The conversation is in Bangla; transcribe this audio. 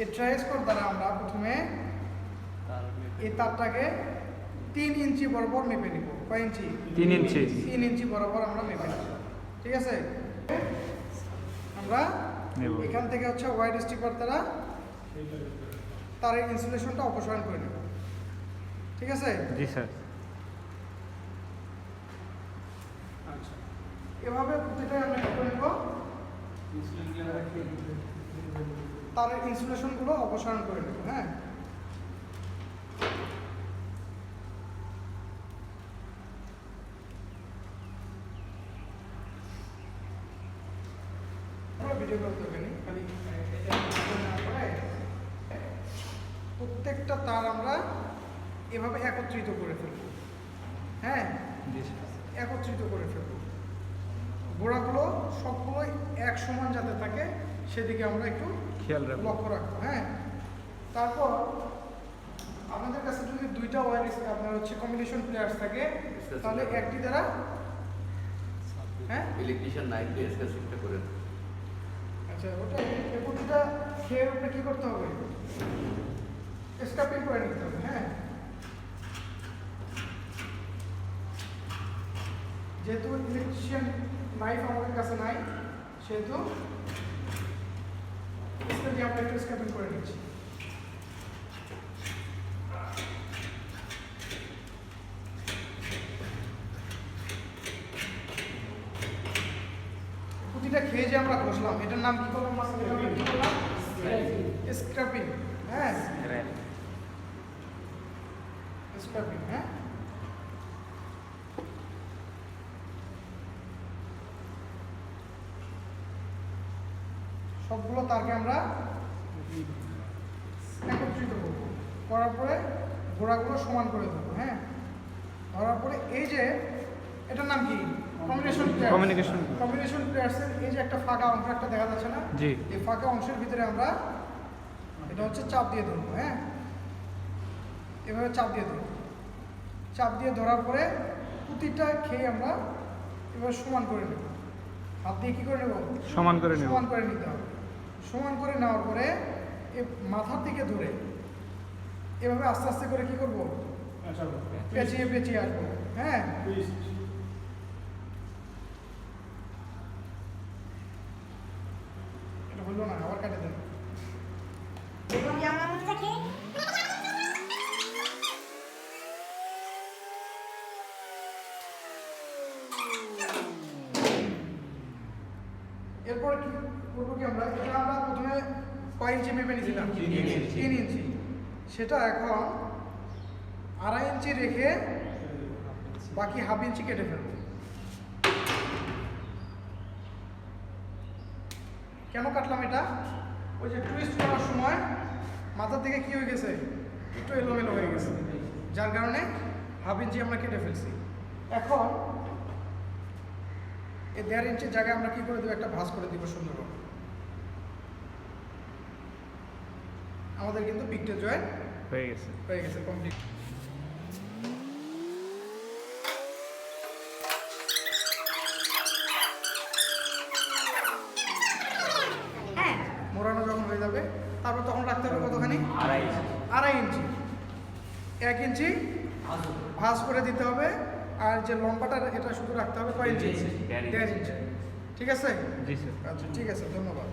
এই ট্রাইস্কোর দ্বারা আমরা প্রথমে এই তারটাকে তিন ইঞ্চি বরাবর মেপে নিব। কয় ইঞ্চি? তিন ইঞ্চি। তিন ইঞ্চি বরাবর আমরা মেপে নিব। ঠিক আছে? আমরা নেব। এখান থেকে হচ্ছে ওয়াইড স্টিপার দ্বারা তারের ইনসুলেশনটা অপসারণ করে নেব। ঠিক আছে? জি স্যার। আচ্ছা। এভাবে প্রতিটা আমরা করে নেব। তারের ইনসুলেশনগুলো অপসারণ করে নেব হ্যাঁ প্রত্যেকটা তার আমরা এভাবে একত্রিত করে ফেলব হ্যাঁ একত্রিত করে ফেলব গোড়াগুলো সবগুলোই এক সমান যাতে থাকে সেদিকে আমরা একটু খেয়াল রাখব। লক্ষ্য রাখব হ্যাঁ। তারপর আমাদের কাছে যদি দুইটা ওয়ার আপনার হচ্ছে কম্বিনেশন প্লেয়ার্স থাকে তাহলে একটি দ্বারা হ্যাঁ? ইলেকট্রিশিয়ান নাইট দিয়ে স্কেচিংটা করে দেন। আচ্ছা ওটা এই প্রতিটা খেয়ে ওটা কী করতে হবে? স্কাপিং করে নিতে হবে হ্যাঁ। যেহেতু ইলেকট্রিশিয়ান নাইফ আমাদের কাছে নাই সেহেতু দিয়ে আমরা একটু স্কাপিং করে নিচ্ছি। প্রতিটা খেয়ে যে আমরা ঘষলাম এটার নাম কি করলাম মাস্টার এটার নাম কি করলাম স্ক্রাপিং হ্যাঁ স্ক্রাপিং হ্যাঁ। সবগুলো তারকে আমরা একত্রিত করব। করার পরে গোড়াগুলো সমান করে দেবো হ্যাঁ? ধরার পরে এই যে এটার নাম কি? Combination Communication. কম্বিনেশন প্লেয়ার্সের এই যে একটা ফাঁকা অংশ একটা দেখা যাচ্ছে না? জি। এই ফাঁকা অংশের ভিতরে আমরা এটা হচ্ছে চাপ দিয়ে ধরবো হ্যাঁ? এভাবে চাপ দিয়ে ধরবো। চাপ দিয়ে ধরার পরে প্রতিটা খেয়ে আমরা সমান করে নেব। হাত দিয়ে কী করে নেব? সমান করে নেব। সমান করে নিতে হবে। সমান করে নেওয়ার পরে এ মাথার দিকে ধরে এভাবে আস্তে আস্তে করে কি করব? পেঁচিয়ে পেঁচিয়ে আসব হ্যাঁ? এটা হলো না আবার কাটে দেন। এরপর কি? করব কি আমরা এটা আমরা প্রথমে কয় ইঞ্চি মেপে নিয়েছিলাম? তিন ইঞ্চি। তিন ইঞ্চি সেটা এখন আড়াই ইঞ্চি রেখে বাকি হাফ ইঞ্চি কেটে ফেলব। কেন কাটলাম এটা? ওই যে টুইস্ট করার সময় মাথার দিকে কি হয়ে গেছে? একটু এলোমেলো হয়ে গেছে। যার কারণে হাফ ইঞ্চি আমরা কেটে ফেলছি। এখন এই দেড় ইঞ্চির জায়গায় আমরা কি করে দেবো? একটা ভাঁজ করে দিব সুন্দরভাবে। আমাদের কিন্তু পিকটা জয়েন হয়ে গেছে। হয়ে গেছে কমপ্লিট হ্যাঁ। মোড়ানো যখন হয়ে যাবে তারপর তখন রাখতে হবে কতখানি? আড়াই আড়াই ইঞ্চি এক ইঞ্চি ভাঁজ করে দিতে হবে। আর যে লম্বাটা এটা শুধু রাখতে হবে কয় ইঞ্চি। দেড় ইঞ্চি। ঠিক আছে? জি স্যার। আচ্ছা ঠিক আছে ধন্যবাদ।